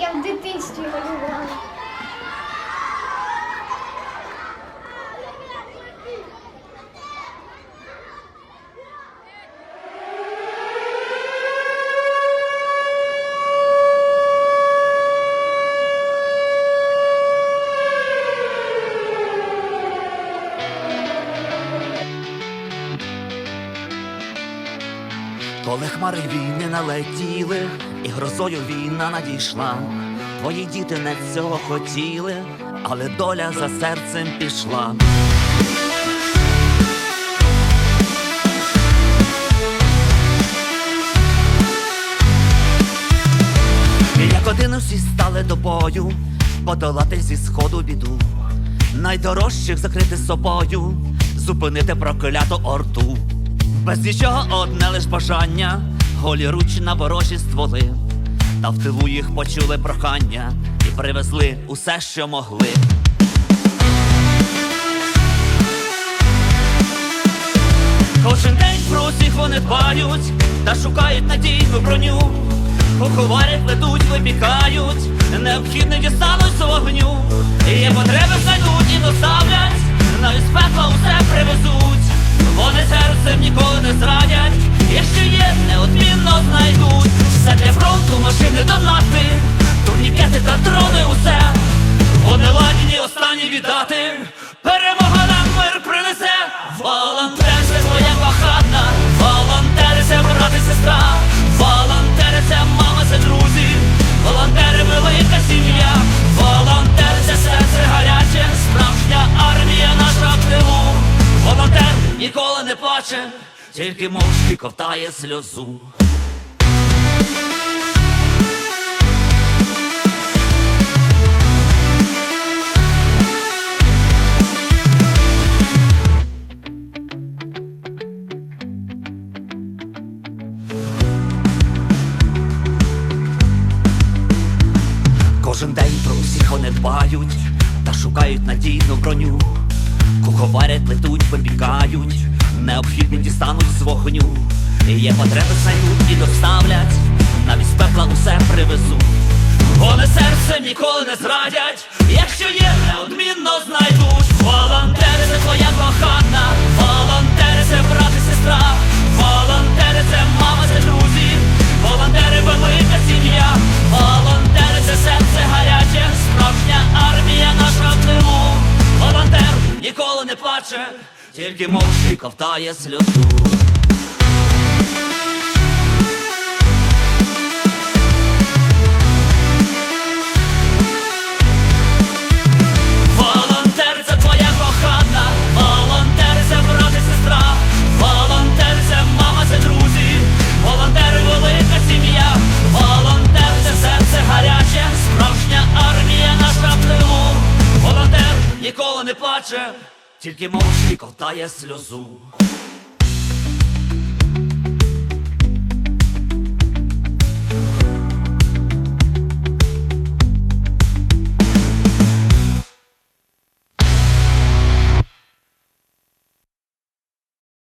я в дитинстві малювала. Коли хмари війни налетіли, і грозою війна надійшла. Твої діти не цього хотіли, але доля за серцем пішла. Як один усі стали до бою, подолати зі сходу біду, найдорожчих закрити собою, зупинити прокляту орту. Без нічого одне лиш бажання, голі руч на ворожі стволи, та в тилу їх почули прохання і привезли усе, що могли. Кожен день про усіх вони дбають та шукають надійну броню. Куховарять, плетуть, випікають, необхідне дістануть з вогню. І Є потреби знайдуть і доставлять, віддати. Перемога нам мир принесе. Волонтер це твоя кохана, волонтери це брат сестра, волонтери це мама, це друзі, волонтери велика сім'я, волонтери серце гаряче, справжня армія наша в тилу. Волонтер ніколи не плаче, тільки мовчки ковтає сльозу. Кожен день про усіх вони дбають та шукають надійну броню. Куховарять, плетуть, випікають, необхідні дістануть з вогню. Є потреби знайдуть і доставлять, навіть з пекла усе привезуть. Вони серцем ніколи не зрадять, якщо є, неодмінно знайдуть. Волонтери це твоя кохана, справжня армія наша в тилу. Волонтер ніколи не плаче, тільки мовчки ковтає сльозу.